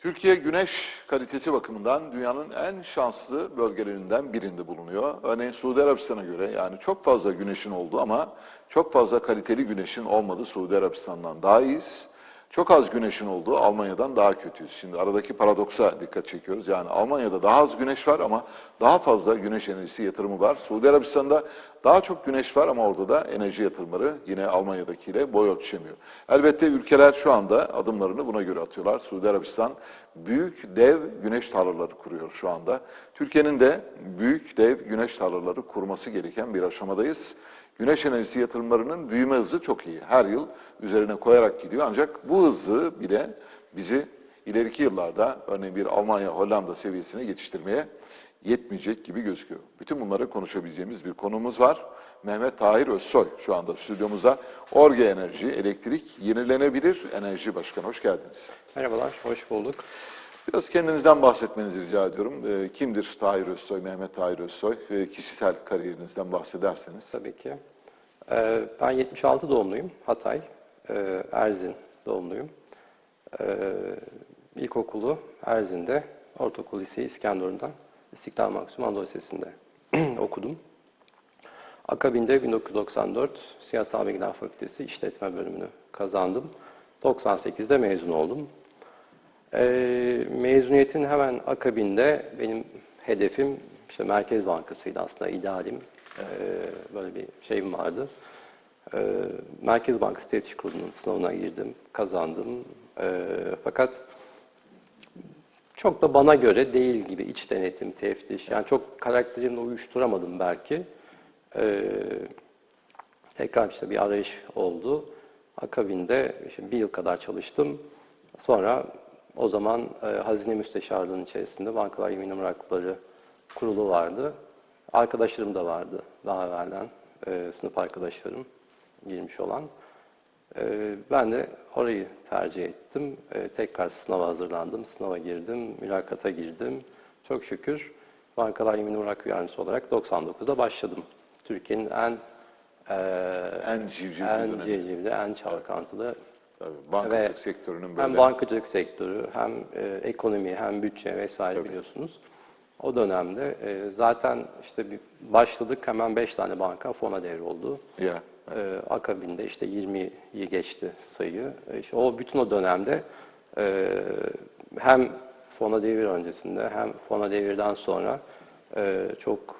Türkiye güneş kalitesi bakımından dünyanın en şanslı bölgelerinden birinde bulunuyor. Örneğin Suudi Arabistan'a göre yani çok fazla güneşin olduğu ama çok fazla kaliteli güneşin olmadığı Suudi Arabistan'dan daha iyiyiz. Çok az güneşin olduğu Almanya'dan daha kötüyüz. Şimdi aradaki paradoksa dikkat çekiyoruz. Yani Almanya'da daha az güneş var ama daha fazla güneş enerjisi yatırımı var. Suudi Arabistan'da daha çok güneş var ama orada da enerji yatırımları yine Almanya'dakiyle boy ölçüşemiyor. Elbette ülkeler şu anda adımlarını buna göre atıyorlar. Suudi Arabistan büyük dev güneş tarlaları kuruyor şu anda. Türkiye'nin de büyük dev güneş tarlaları kurması gereken bir aşamadayız. Güneş enerjisi yatırımlarının büyüme hızı çok iyi. Her yıl üzerine koyarak gidiyor. Ancak bu hızı bile bizi ileriki yıllarda örneğin bir Almanya, Hollanda seviyesine yetiştirmeye yetmeyecek gibi gözüküyor. Bütün bunları konuşabileceğimiz bir konumuz var. Mehmet Tahir Özsoy şu anda stüdyomuzda. Orge Enerji, Elektrik, Yenilenebilir Enerji Başkanı. Hoş geldiniz. Merhabalar, hoş bulduk. Biraz kendinizden bahsetmenizi rica ediyorum. Ee, kimdir Tahir Özsoy, Mehmet Tahir Özsoy? Ee, kişisel kariyerinizden bahsederseniz. Tabii ki. Ee, ben 76 doğumluyum, Hatay, ee, Erzin doğumluyum. Ee, ilkokulu Erzin'de, ortaokul liseyi İskenderun'dan İstiklal Maksimum Anadolu Lisesi'nde okudum. Akabinde 1994 Siyasal Bilgiler Fakültesi İşletme bölümünü kazandım. 98'de mezun oldum. Ee, mezuniyetin hemen akabinde benim hedefim işte Merkez Bankası'ydı aslında idealim. Ee, böyle bir şeyim vardı. Ee, Merkez Bankası Teftiş Kurulu'nun sınavına girdim, kazandım. Ee, fakat çok da bana göre değil gibi iç denetim, teftiş. Yani çok karakterimle uyuşturamadım belki. Ee, tekrar işte bir arayış oldu. Akabinde işte bir yıl kadar çalıştım. Sonra o zaman e, Hazine Müsteşarlığı'nın içerisinde Bankalar Yemin Emlakları Kurulu vardı. Arkadaşlarım da vardı daha evvelden, e, sınıf arkadaşlarım girmiş olan. E, ben de orayı tercih ettim. E, tekrar sınava hazırlandım, sınava girdim, mülakata girdim. Çok şükür Bankalar Yemin Emlak Yardımcısı olarak 99'da başladım. Türkiye'nin en e, En civciv bir en civcivli, en çalkantılı Tabii, bankacılık Ve sektörünün böyle hem bankacılık sektörü, hem e, ekonomi, hem bütçe vesaire biliyorsunuz. O dönemde e, zaten işte bir başladık hemen 5 tane banka fona devroldu. ya E, akabinde işte 20'yi geçti sayı. E, işte o bütün o dönemde e, hem fona devir öncesinde hem fona devirden sonra e, çok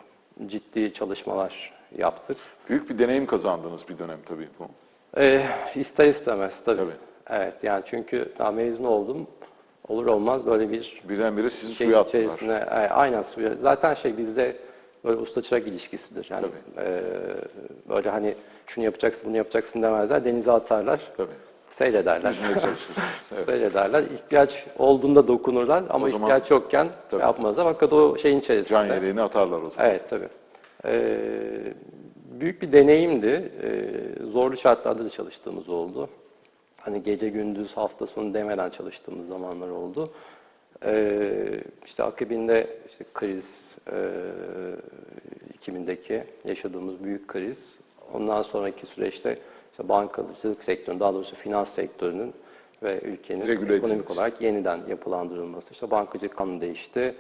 ciddi çalışmalar yaptık. büyük bir deneyim kazandınız bir dönem tabii bu. E, ister istemez tabii. Tabii. Evet yani çünkü daha mezun oldum. Olur olmaz böyle bir Birdenbire sizi şey suya attılar. içerisine e, aynen suya. Zaten şey bizde böyle usta çırak ilişkisidir. Yani e, böyle hani şunu yapacaksın bunu yapacaksın demezler. Denize atarlar. Tabii. Seyrederler. Evet. Seyrederler. İhtiyaç olduğunda dokunurlar ama zaman- ihtiyaç yokken Tabii. yapmazlar. Fakat o şeyin içerisinde. Can yeleğini atarlar o zaman. Evet tabii. Ee, büyük bir deneyimdi. Ee, zorlu şartlarda da çalıştığımız oldu. Hani gece gündüz hafta sonu demeden çalıştığımız zamanlar oldu. Ee, işte akabinde işte kriz, e, 2000'deki yaşadığımız büyük kriz. Ondan sonraki süreçte işte bankacılık sektörünün, daha doğrusu finans sektörünün ve ülkenin Regüle ekonomik edilmesi. olarak yeniden yapılandırılması. İşte bankacılık kanunu değişti.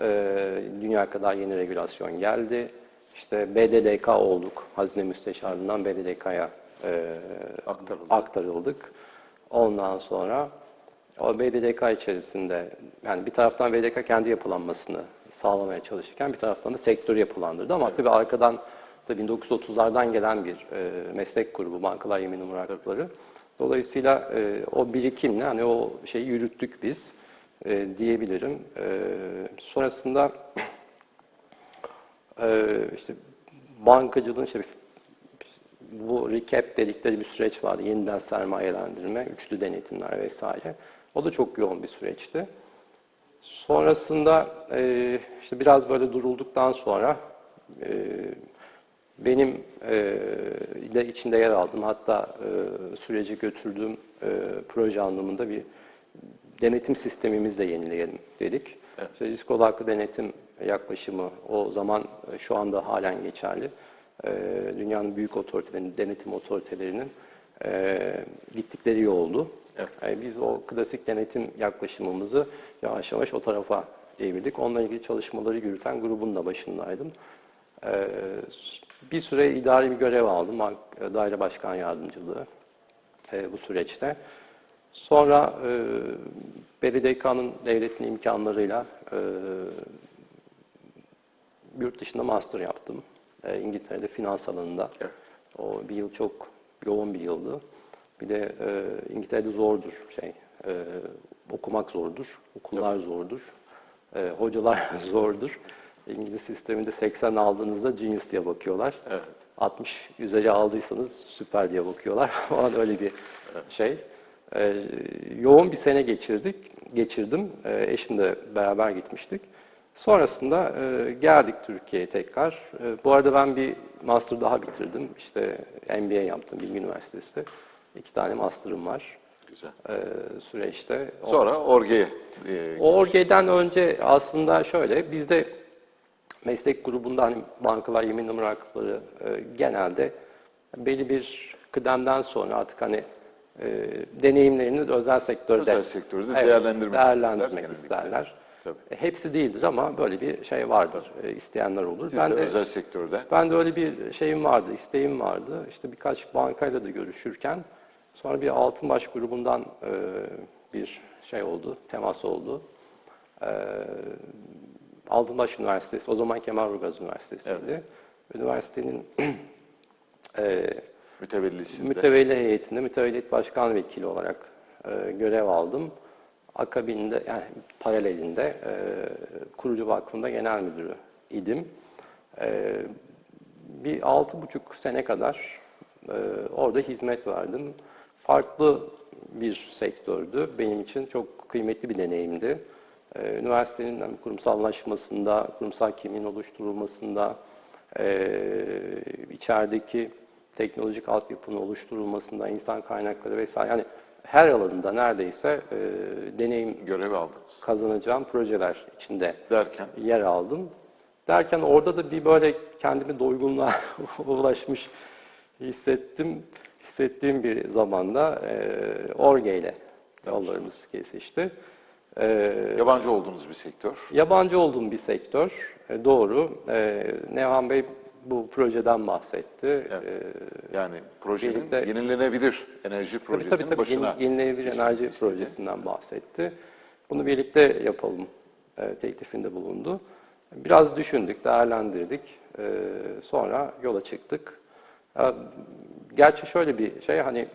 Ee, dünya kadar yeni regülasyon geldi. İşte BDDK olduk. Hazine Müsteşarlığından BDDK'ya e, Aktarıldı. aktarıldık. Ondan sonra o BDDK içerisinde yani bir taraftan BDDK kendi yapılanmasını sağlamaya çalışırken bir taraftan da sektörü yapılandırdı. Ama tabii arkadan tabii 1930'lardan gelen bir e, meslek grubu Bankalar Yemin Murakipleri. Dolayısıyla e, o birikimle hani o şeyi yürüttük biz e, diyebilirim. E, sonrasında e, işte bankacılığın işte bu recap dedikleri bir süreç vardı. Yeniden sermayelendirme, üçlü denetimler vesaire. O da çok yoğun bir süreçti. Sonrasında e, işte biraz böyle durulduktan sonra e, benim e, de içinde yer aldım. Hatta e, süreci götürdüğüm proje anlamında bir denetim sistemimizi de yenileyelim dedik. İşte risk odaklı denetim yaklaşımı o zaman e, şu anda halen geçerli. E, dünyanın büyük otoritelerinin, denetim otoritelerinin e, gittikleri yoldu. Evet. Yani biz o klasik denetim yaklaşımımızı yavaş yavaş o tarafa evirdik. Onunla ilgili çalışmaları yürüten grubun da başındaydım. Bir süre idari bir görev aldım. Daire Başkan Yardımcılığı bu süreçte. Sonra BDDK'nın devletin imkanlarıyla e, yurt dışında master yaptım. E, İngiltere'de finans alanında. Evet. O bir yıl çok yoğun bir yıldı. Bir de e, İngiltere'de zordur şey. e, okumak zordur, okullar zordur, e, hocalar zordur. İngiliz sisteminde 80 aldığınızda genius diye bakıyorlar. Evet. 60 üzeri aldıysanız süper diye bakıyorlar falan öyle bir şey. Ee, yoğun bir sene geçirdik, geçirdim. Ee, eşimle beraber gitmiştik. Sonrasında e, geldik Türkiye'ye tekrar. E, bu arada ben bir master daha bitirdim. İşte MBA yaptım Bilgi Üniversitesi'de. İki tane master'ım var Güzel. e, süreçte. Sonra Orge'ye. e, Orge'den önce aslında şöyle, bizde meslek grubunda hani bankalar, yemin numara hakları e, genelde belli bir kıdemden sonra artık hani e, deneyimlerini özel sektörde Özel sektörde Evet, değerlendirmek değerlendirmek isterler. Tabii. Hepsi değildir ama böyle bir şey vardır, e, isteyenler olur. Siz ben de de özel sektörde. ben de öyle bir şeyim vardı, isteğim vardı. İşte birkaç bankayla da görüşürken sonra bir Altınbaş grubundan e, bir şey oldu, temas oldu. E, Altınbaş Üniversitesi, o zaman Kemalburgaz Üniversitesi'ydi. Üniversitenin e, Mütevellisinde. mütevelli heyetinde mütevellit başkan vekili olarak e, görev aldım. Akabinde yani paralelinde e, kurucu vakfında genel müdürü idim. E, bir altı buçuk sene kadar e, orada hizmet verdim. Farklı bir sektördü. Benim için çok kıymetli bir deneyimdi. E, üniversitenin kurumsallaşmasında, kurumsal kimliğin oluşturulmasında, e, içerideki teknolojik altyapının oluşturulmasında, insan kaynakları vesaire yani her alanında neredeyse e, deneyim Görev aldınız. kazanacağım projeler içinde Derken yer aldım. Derken orada da bir böyle kendimi doygunluğa ulaşmış hissettim. Hissettiğim bir zamanda e, Orge ile yollarımız kesişti. E, yabancı olduğunuz bir sektör. yabancı olduğum bir sektör, e, doğru. E, Nevhan Bey bu projeden bahsetti. E, Yani projenin Birlikte- yenilenebilir enerji projesinin tabii tabii başına yeni, yenilenebilir enerji istedi. projesinden bahsetti. Bunu birlikte yapalım e, teklifinde bulundu. Biraz düşündük, değerlendirdik. E, sonra yola çıktık. E, gerçi şöyle bir şey hani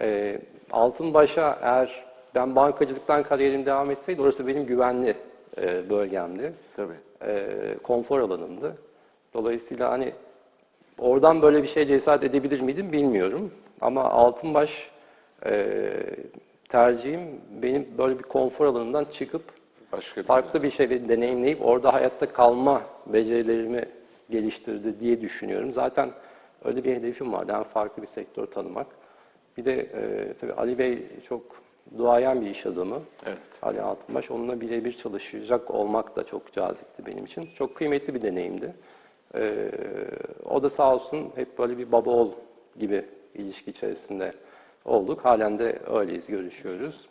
e, Altınbaş'a eğer ben bankacılıktan kariyerim devam etseydi orası benim güvenli e, bölgemdi. Tabii. E, konfor alanımdı. Dolayısıyla hani oradan böyle bir şey cesaret edebilir miydim bilmiyorum. Ama Altınbaş e, tercihim benim böyle bir konfor alanından çıkıp Başka bir farklı bir şeyleri deneyimleyip orada hayatta kalma becerilerimi geliştirdi diye düşünüyorum. Zaten öyle bir hedefim vardı. Yani farklı bir sektör tanımak. Bir de e, tabii Ali Bey çok duayen bir iş adamı. Evet. Ali Altınbaş. Onunla birebir çalışacak olmak da çok cazipti benim için. Çok kıymetli bir deneyimdi. Ee, o da sağ olsun hep böyle bir baba oğul gibi ilişki içerisinde olduk. Halen de öyleyiz, görüşüyoruz.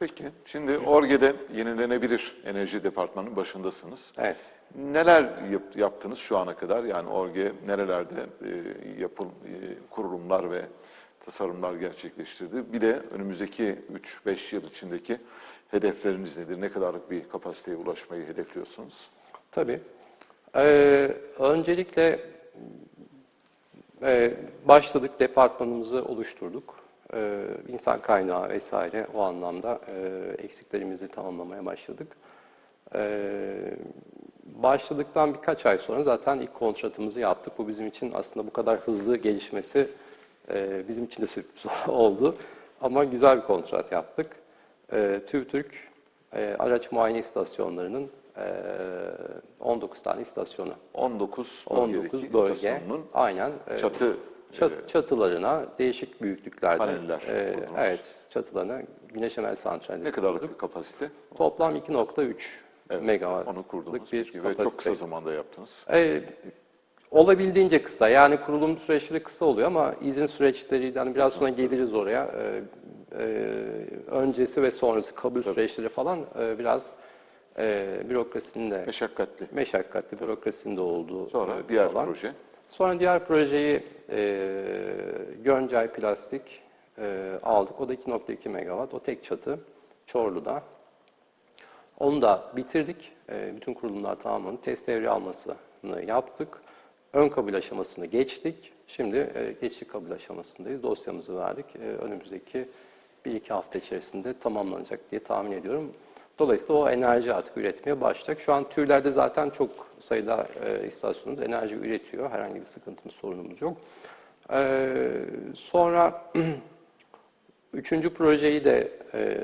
Peki, şimdi Orge'de yenilenebilir enerji departmanının başındasınız. Evet. Neler yap- yaptınız şu ana kadar? Yani Orge nerelerde e, yapıl, e, kurulumlar ve tasarımlar gerçekleştirdi? Bir de önümüzdeki 3-5 yıl içindeki hedefleriniz nedir? Ne kadarlık bir kapasiteye ulaşmayı hedefliyorsunuz? Tabii. Ee, öncelikle e, başladık, departmanımızı oluşturduk. Ee, insan kaynağı vesaire o anlamda e, eksiklerimizi tamamlamaya başladık. Ee, başladıktan birkaç ay sonra zaten ilk kontratımızı yaptık. Bu bizim için aslında bu kadar hızlı gelişmesi e, bizim için de sürpriz oldu. Ama güzel bir kontrat yaptık. E, araç muayene istasyonlarının 19 tane istasyonu. 19 19 bölgedeki bölge. Aynen. e, çatı çat- çatılarına değişik büyüklüklerde. Paneller e, kurdunuz. evet, çatılarına güneş enerji santralleri. ne kadarlık bir kapasite? Toplam 2.3 Evet, megawatt. Onu kurdunuz bir peki ve çok kısa zamanda yaptınız. E, olabildiğince kısa. Yani kurulum süreçleri kısa oluyor ama izin süreçleri, yani biraz sonra geliriz oraya. E, e, öncesi ve sonrası kabul süreçleri falan e, biraz e, bürokrasinin de Meşakkatli. meşakkatli bürokrasinin de olduğu Sonra e, diğer alan. proje. Sonra diğer projeyi e, Göncay Plastik e, aldık. O da 2.2 megawatt. O tek çatı Çorlu'da. Onu da bitirdik. E, bütün kurulumlar tamamlandı. Test devre almasını yaptık. Ön kabul aşamasını geçtik. Şimdi e, geçiş kabul aşamasındayız. Dosyamızı verdik. E, önümüzdeki bir iki hafta içerisinde tamamlanacak diye tahmin ediyorum. Dolayısıyla o enerji artık üretmeye başlayacak. Şu an TÜR'lerde zaten çok sayıda e, istasyonumuz enerji üretiyor. Herhangi bir sıkıntımız, sorunumuz yok. E, sonra Üçüncü projeyi de, e,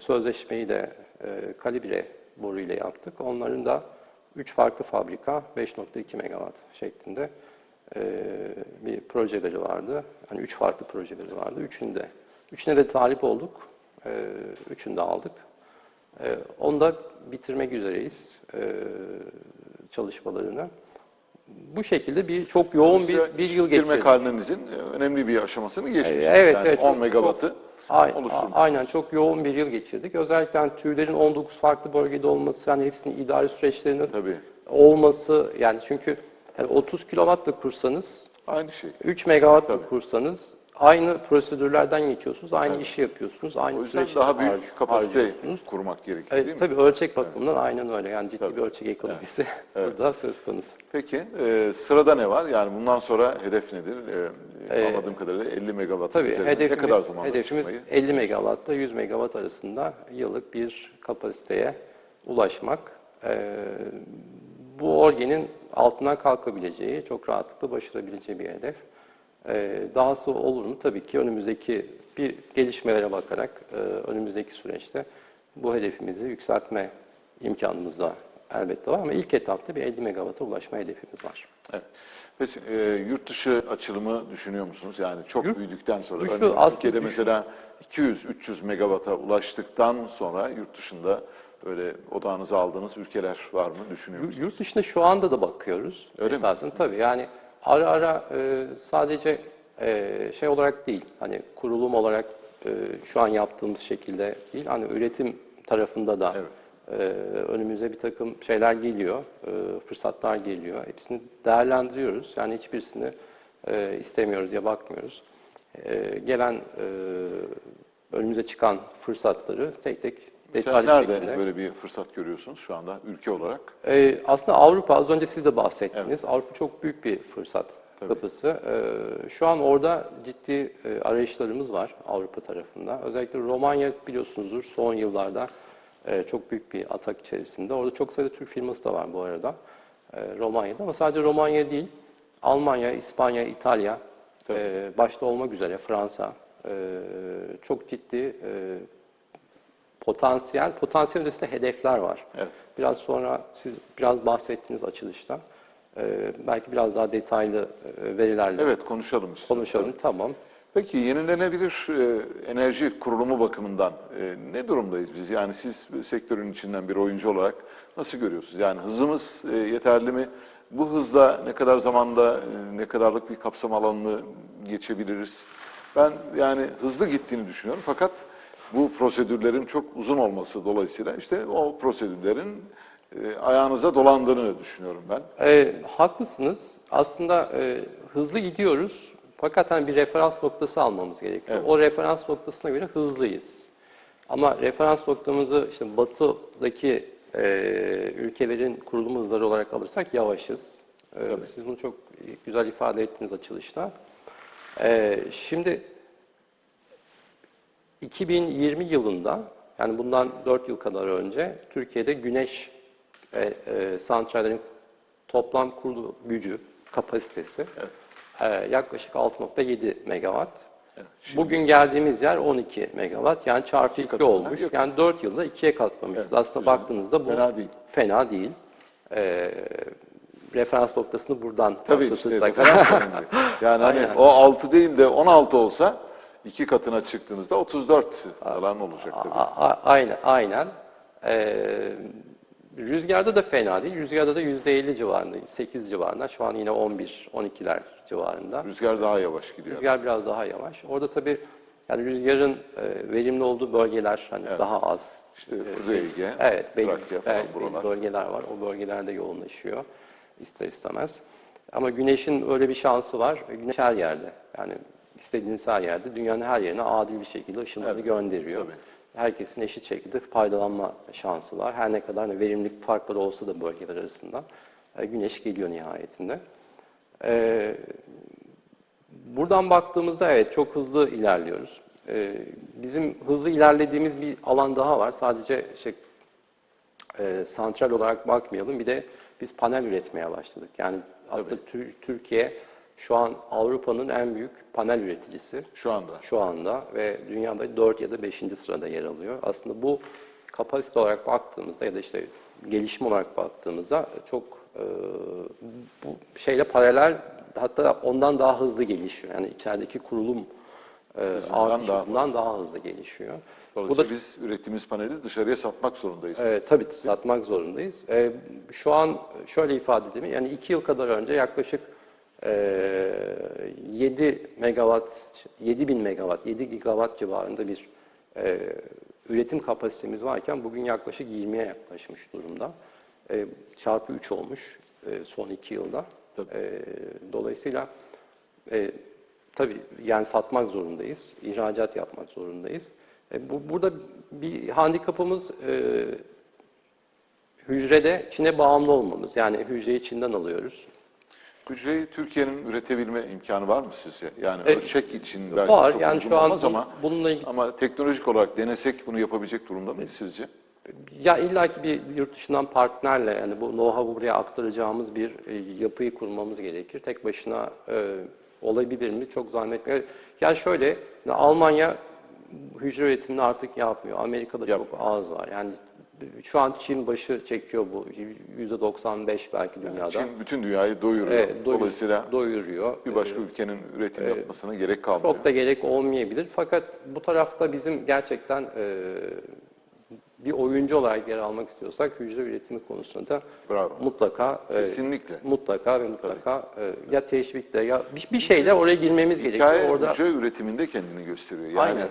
sözleşmeyi de e, kalibre boru ile yaptık. Onların da üç farklı fabrika 5.2 megawatt şeklinde e, bir projeleri vardı. Yani üç farklı projeleri vardı. Üçünde, üçüne de talip olduk. E, üçünü de aldık. E, onu da bitirmek üzereyiz e, çalışmalarını. Bu şekilde bir çok yoğun bir, bir yıl bitirme geçirdik. karnınızın e, önemli bir aşamasını geçmişsiniz. Evet, yani evet. 10 Çok- megawattı a- Aynen çok yoğun bir yıl geçirdik. Özellikle hani TÜR'lerin 19 farklı bölgede olması, yani hepsinin idari süreçlerinin Tabii. olması yani çünkü yani 30 kW da kursanız, Aynı şey. 3 megawatt da kursanız aynı prosedürlerden geçiyorsunuz, aynı işi yapıyorsunuz, aynı O yüzden daha büyük har- kapasite kurmak gerekiyor Evet, değil mi? tabii ölçek bakımından aynen öyle. Yani ciddi Tabii. bir ölçek ekonomisi burada söz konusu. Peki e, sırada ne var? Yani bundan sonra hedef nedir? E, anladığım kadarıyla 50 megawatt Tabii üzerine hedefimiz, ne kadar zamanda hedefimiz çıkmayı? 50 megawattla 100 megawatt arasında yıllık bir kapasiteye ulaşmak. Ee, bu orgenin altından kalkabileceği, çok rahatlıkla başarabileceği bir hedef. Ee, dahası olur mu? Tabii ki önümüzdeki bir gelişmelere bakarak e, önümüzdeki süreçte bu hedefimizi yükseltme imkanımız da elbette var ama ilk etapta bir 50 megawatt'a ulaşma hedefimiz var. Evet. Peki e, yurt dışı açılımı düşünüyor musunuz? Yani çok Yurt büyüdükten sonra. dışı Örneğin aslında Türkiye'de mesela 200-300 megawatt'a ulaştıktan sonra yurt dışında böyle odağınıza aldığınız ülkeler var mı? Düşünüyor musunuz? Yurt dışında şu anda da bakıyoruz. Öyle mi? esasen. Tabii yani ara ara e, sadece e, şey olarak değil, hani kurulum olarak e, şu an yaptığımız şekilde değil, hani üretim tarafında da e, önümüze bir takım şeyler geliyor, e, fırsatlar geliyor. Hepsini değerlendiriyoruz. Yani hiçbirisini e, istemiyoruz ya bakmıyoruz. E, gelen e, önümüze çıkan fırsatları tek tek Mesela nerede şekilde böyle bir fırsat görüyorsunuz şu anda ülke olarak? ee, aslında Avrupa, az önce siz de bahsettiniz. Avrupa çok büyük bir fırsat kapısı. Ee, şu an orada ciddi e, arayışlarımız var Avrupa tarafında. Özellikle Romanya biliyorsunuzdur son yıllarda e, çok büyük bir atak içerisinde. Orada çok sayıda Türk firması da var bu arada e, Romanya'da. Ama sadece Romanya değil, Almanya, İspanya, İtalya e, başta olmak üzere Fransa e, çok ciddi e, potansiyel, potansiyel ötesinde hedefler var. Evet. Biraz sonra siz biraz bahsettiniz açılışta. Ee, belki biraz daha detaylı e, verilerle Evet konuşalım istiyorum. konuşalım. Tamam. Peki yenilenebilir e, enerji kurulumu bakımından e, ne durumdayız biz? Yani siz sektörün içinden bir oyuncu olarak nasıl görüyorsunuz? Yani hızımız e, yeterli mi? Bu hızla ne kadar zamanda e, ne kadarlık bir kapsam alanını geçebiliriz? Ben yani hızlı gittiğini düşünüyorum fakat bu prosedürlerin çok uzun olması dolayısıyla işte o prosedürlerin e, ayağınıza dolandığını düşünüyorum ben. Ee, haklısınız. Aslında e, hızlı gidiyoruz. Fakat hani bir referans noktası almamız gerekiyor. Evet. O referans noktasına göre hızlıyız. Ama referans noktamızı işte batıdaki e, ülkelerin kurulum hızları olarak alırsak yavaşız. Ee, siz bunu çok güzel ifade ettiniz açılışta. Ee, şimdi 2020 yılında yani bundan 4 yıl kadar önce Türkiye'de güneş e, e, santrallerin toplam kurulu gücü, kapasitesi e, yaklaşık 6.7 megawatt. Bugün geldiğimiz yer 12 megawatt yani çarpı 2 katına olmuş. yakın. Yani 4 yılda 2'ye katlamışız. Evet, Aslında güzel. baktığınızda bu Fena değil. Fena değil. E, referans noktasını buradan Tabii işte başlatırsak. referans önemli. Yani hani Aynen. o 6 değil de 16 olsa iki katına çıktığınızda 34 falan olacak tabii. Aynen, aynen. Ee, rüzgarda da fena değil. Rüzgarda da %50 civarında, 8 civarında. Şu an yine 11, 12'ler civarında. Rüzgar daha yavaş gidiyor. Rüzgar biraz daha yavaş. Orada tabii Yani rüzgarın e, verimli olduğu bölgeler hani daha az. İşte Kuzey Ege, Evet, belli, Trakya falan evet, buralar. bölgeler var. O bölgelerde yoğunlaşıyor ister istemez. Ama güneşin öyle bir şansı var. Güneş her yerde. Yani istediğiniz her yerde, dünyanın her yerine adil bir şekilde ışınlarını gönderiyor. tabii. Herkesin eşit şekilde faydalanma şansı var. Her ne kadar hani verimlilik farkları olsa da bölgeler arasında e, güneş geliyor nihayetinde. E, Buradan baktığımızda evet çok hızlı ilerliyoruz. Ee, bizim hızlı ilerlediğimiz bir alan daha var. Sadece işte, e, santral olarak bakmayalım. Bir de biz panel üretmeye başladık. Yani aslında Tür- Türkiye şu an Avrupa'nın en büyük panel üreticisi Şu anda. şu anda ve dünyada 4 ya da 5. sırada yer alıyor. Aslında bu kapasite olarak baktığımızda ya da işte gelişme olarak baktığımızda çok e, bu şeyle paralel hatta ondan daha hızlı gelişiyor. Yani içerideki kurulum e, Hızından artış daha hızından daha hızlı gelişiyor. Bu da Dolayısıyla biz ürettiğimiz paneli dışarıya satmak zorundayız. e, tabii satmak zorundayız. E, şu an şöyle ifade edeyim. Yani iki yıl kadar önce yaklaşık 7 megawatt, 7 bin megawatt, 7 gigawatt civarında bir e, üretim kapasitemiz varken bugün yaklaşık 20'ye yaklaşmış durumda. E, çarpı 3 olmuş e, son iki yılda. Tabii. E, dolayısıyla e, tabii yani satmak zorundayız, ihracat yapmak zorundayız. E, bu, burada bir handikapımız e, hücrede Çin'e bağımlı olmamız. Yani hücreyi Çin'den alıyoruz. Hücreyi Türkiye'nin üretebilme imkanı var mı sizce? Yani E, ölçek için belki var. çok Yani şu an olmaz ama, bununla ilgili- ama teknolojik olarak denesek bunu yapabilecek durumda mıyız sizce? Ya illaki bir yurt dışından partnerle yani bu know-how'u buraya aktaracağımız bir e, yapıyı kurmamız gerekir. Tek başına e, olabilir mi? Çok zannetmiyorum. Yani şöyle, Almanya hücre üretimini artık yapmıyor. Amerika'da çok Yapmıyor. az var. Yani şu an Çin başı çekiyor bu. %95 belki dünyada. Çin bütün dünyayı doyuruyor. Evet, doyur- Dolayısıyla doyuruyor. bir başka ülkenin üretim yapmasına gerek kalmıyor. Çok da gerek olmayabilir. Fakat bu tarafta bizim gerçekten e, bir oyuncu olarak yer almak istiyorsak hücre üretimi konusunda Bravo. mutlaka e, Kesinlikle. mutlaka ve mutlaka e, ya teşvikle ya bir, bir şeyle oraya girmemiz gerekiyor. Hikaye Orada hücre üretiminde kendini gösteriyor. Yani Aynen.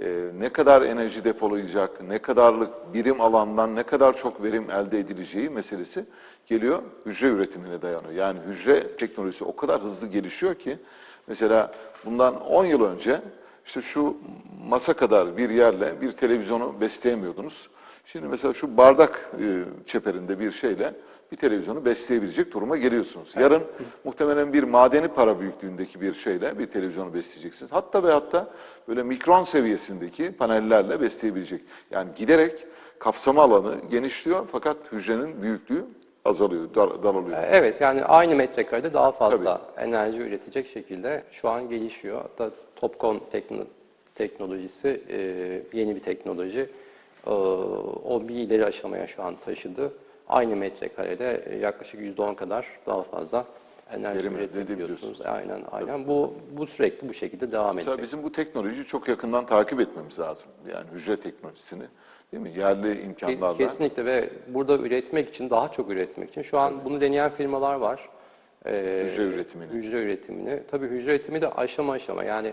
E, ne kadar enerji depolayacak, ne kadarlık birim alandan ne kadar çok verim elde edileceği meselesi geliyor hücre üretimine dayanıyor. Yani hücre teknolojisi o kadar hızlı gelişiyor ki mesela bundan 10 yıl önce işte şu masa kadar bir yerle bir televizyonu besleyemiyordunuz. Şimdi mesela şu bardak e, çeperinde bir şeyle bir televizyonu besleyebilecek duruma geliyorsunuz. Yarın muhtemelen bir madeni para büyüklüğündeki bir şeyle bir televizyonu besleyeceksiniz. Hatta ve hatta böyle mikron seviyesindeki panellerle besleyebilecek. Yani giderek kapsama alanı genişliyor fakat hücrenin büyüklüğü azalıyor, dar, daralıyor. Evet yani aynı metrekarede daha fazla enerji üretecek şekilde şu an gelişiyor. Hatta Topcon tekno- teknolojisi e, yeni bir teknoloji. E, o bir ileri aşamaya şu an taşıdı. Aynı metrekarede e, yaklaşık %10 kadar daha fazla enerji Verim üretebiliyorsunuz. Aynen aynen. Bu bu sürekli bu şekilde devam edecek. Mesela bizim bu teknolojiyi çok yakından takip etmemiz lazım. Yani hücre teknolojisini değil mi? Yerli imkanlarla. Kesinlikle ve burada üretmek için, daha çok üretmek için şu an bunu deneyen firmalar var. Ee, Hücre üretimini. Hücre üretimini. Tabii hücre üretimi de aşama aşama yani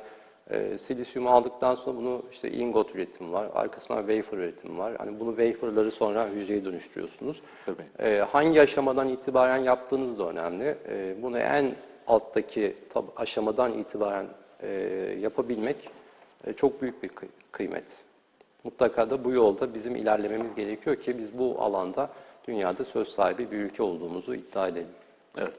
e, silisyumu aldıktan sonra bunu işte ingot üretimi var, arkasından wafer üretimi var. Hani bunu waferları sonra hücreye dönüştürüyorsunuz. Tabii. Ee, hangi aşamadan itibaren yaptığınız da önemli. Ee, bunu en alttaki tab- aşamadan itibaren e, yapabilmek e, çok büyük bir kıy- kıymet. Mutlaka da bu yolda bizim ilerlememiz gerekiyor ki biz bu alanda dünyada söz sahibi bir ülke olduğumuzu iddia edelim. Evet.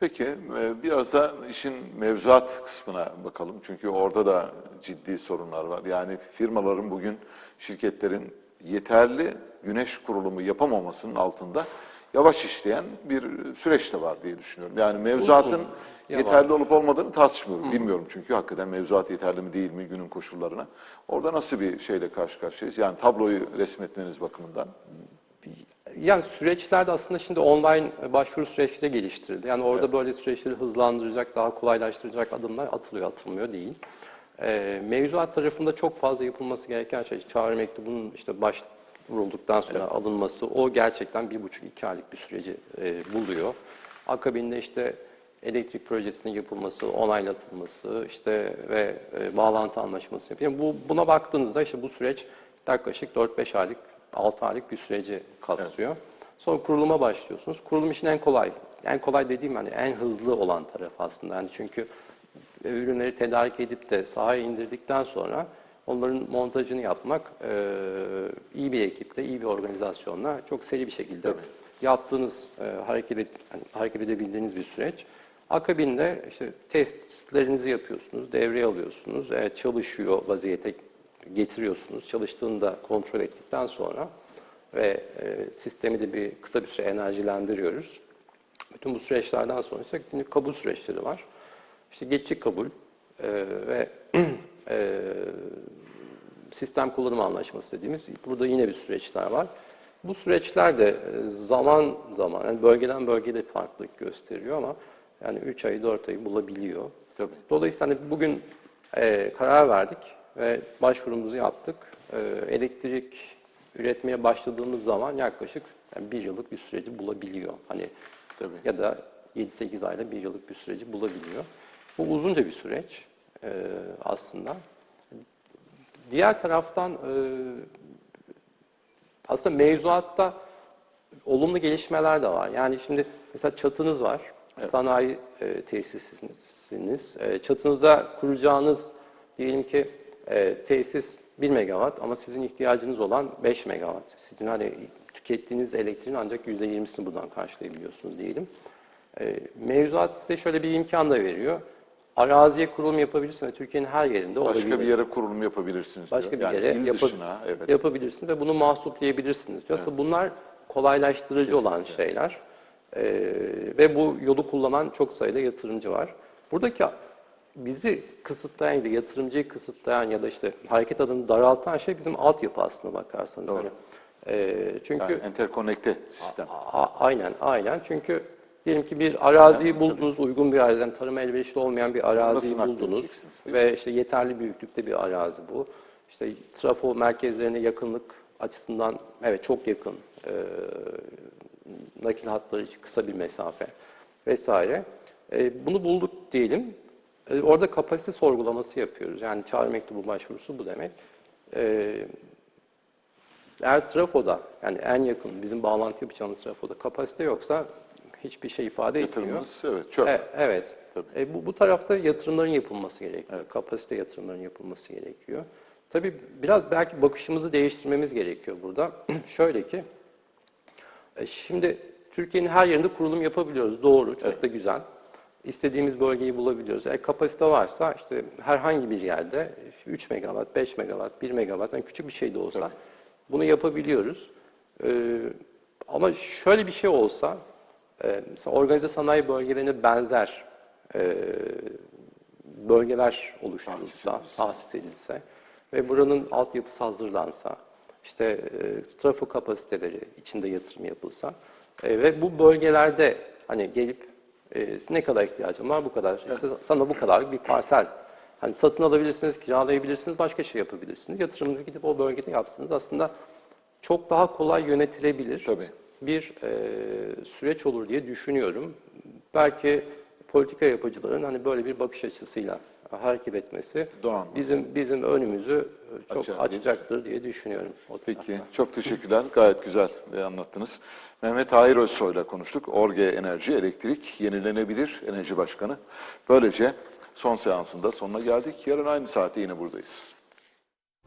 Peki e, biraz da işin mevzuat kısmına bakalım. Çünkü orada da ciddi sorunlar var. Yani firmaların bugün, şirketlerin yeterli güneş kurulumu yapamamasının altında yavaş işleyen bir süreç de var diye düşünüyorum. Yani mevzuatın yeterli olup olmadığını tartışmıyorum. Bilmiyorum çünkü hakikaten mevzuat yeterli mi değil mi günün koşullarına. Orada nasıl bir şeyle karşı karşıyayız? Yani tabloyu resmetmeniz bakımından. Yani süreçlerde aslında şimdi online başvuru süreçleri geliştirildi. Yani orada böyle süreçleri hızlandıracak, daha kolaylaştıracak adımlar atılıyor, atılmıyor değil. Ee, mevzuat tarafında çok fazla yapılması gereken şey, çağrı mektubunun işte başvurulduktan sonra alınması, o gerçekten bir buçuk iki aylık bir süreci e, buluyor. Akabinde işte elektrik projesinin yapılması, onaylatılması, işte ve e, bağlantı anlaşması yapıyor. Bu buna baktığınızda işte bu süreç yaklaşık 4-5 aylık, 6 aylık bir süreci kapsıyor. Sonra kuruluma başlıyorsunuz. Kurulum işin en kolay, en kolay dediğim hani en hızlı olan tarafı aslında. Yani çünkü e, ürünleri tedarik edip de sahaya indirdikten sonra onların montajını yapmak e, iyi bir ekiple, iyi bir organizasyonla çok seri bir şekilde Tabii. yaptığınız, e, hareket, et, hani hareket edebildiğiniz bir süreç. Akabinde işte testlerinizi yapıyorsunuz, devreye alıyorsunuz, e, çalışıyor vaziyete getiriyorsunuz. Çalıştığında kontrol ettikten sonra ve e, sistemi de bir kısa bir süre enerjilendiriyoruz. Bütün bu süreçlerden sonra işte günlük kabul süreçleri var. İşte geçici kabul e, ve e, sistem kullanım anlaşması dediğimiz burada yine bir süreçler var. Bu süreçler de e, zaman zaman yani bölgeden bölgeye de farklılık gösteriyor ama yani 3 ayı 4 ayı bulabiliyor. Tabii. Dolayısıyla hani bugün e, karar verdik ve başvurumuzu yaptık. E, elektrik üretmeye başladığımız zaman yaklaşık yani bir yıllık bir süreci bulabiliyor. Hani Tabii. ya da 7-8 ayda bir yıllık bir süreci bulabiliyor. Bu uzunca bir süreç e, aslında. Diğer taraftan e, aslında mevzuatta olumlu gelişmeler de var. Yani şimdi mesela çatınız var, sanayi e, tesisiniz. Çatınıza kuracağınız diyelim ki e, tesis 1 megawatt ama sizin ihtiyacınız olan 5 megawatt. Sizin hani tükettiğiniz elektriğin ancak %20'sini buradan karşılayabiliyorsunuz diyelim. E, mevzuat size şöyle bir imkan da veriyor. Araziye kurulum yapabilirsiniz ve Türkiye'nin her yerinde olabilir. Başka bir yere kurulum yapabilirsiniz Başka diyor. bir yani yere il yapa- dışına, evet. yapabilirsiniz ve bunu mahsuplayabilirsiniz. diyor. Aslında bunlar kolaylaştırıcı olan şeyler. Ee, ve bu yolu kullanan çok sayıda yatırımcı var. Buradaki bizi kısıtlayan ya da yatırımcıyı kısıtlayan ya da işte hareket alanını daraltan şey bizim altyapı aslına bakarsanız. Doğru. Hani, e, çünkü Yani enterkonekte sistem. A- aynen, aynen. Çünkü diyelim ki bir araziyi buldunuz, uygun bir araziden, tarıma elverişli olmayan bir araziyi Nasıl buldunuz ve işte yeterli büyüklükte bir arazi bu. İşte trafo merkezlerine yakınlık açısından evet çok yakın. Ee, nakil hatları için kısa bir mesafe vesaire. Ee, bunu bulduk diyelim. Ee, orada kapasite sorgulaması yapıyoruz. Yani çağrı mektubu başvurusu bu demek. Ee, eğer trafoda yani en yakın bizim bağlantı yapacağımız trafoda kapasite yoksa hiçbir şey ifade etmiyor. Yatırımınız evet çok. E, evet. Tabii. E, bu, bu tarafta yatırımların yapılması gerekiyor. Kapasite yatırımlarının yapılması gerekiyor. Tabii biraz belki bakışımızı değiştirmemiz gerekiyor burada. Şöyle ki, e, şimdi Türkiye'nin her yerinde kurulum yapabiliyoruz. Doğru, çok da güzel. İstediğimiz bölgeyi bulabiliyoruz. Eğer kapasite varsa işte herhangi bir yerde 3 megawatt, 5 megawatt, 1 megawatt, yani küçük bir şey de olsa bunu yapabiliyoruz. Ee, ama şöyle bir şey olsa, e, mesela organize sanayi bölgelerine benzer e, bölgeler oluşturulsa, Tahsis tahsis edilse ve buranın altyapısı hazırlansa, işte e, trafo kapasiteleri içinde yatırım yapılsa e, ve bu bölgelerde hani gelip e, ne kadar ihtiyacım var bu kadar, işte sana bu kadar bir parsel Hani satın alabilirsiniz, kiralayabilirsiniz, başka şey yapabilirsiniz. Yatırımınızı gidip o bölgede yapsınız. Aslında çok daha kolay yönetilebilir Tabii. bir e, süreç olur diye düşünüyorum. Belki politika yapıcıların hani böyle bir bakış açısıyla hareket etmesi Donanması. bizim bizim önümüzü çok Açar açacaktır diye düşünüyorum. Peki, çok teşekkürler. Gayet güzel e, anlattınız. Mehmet Hayır Özsoy'la konuştuk. Orge Enerji, Elektrik, Yenilenebilir Enerji Başkanı. Böylece son seansında sonuna geldik. Yarın aynı saatte yine buradayız.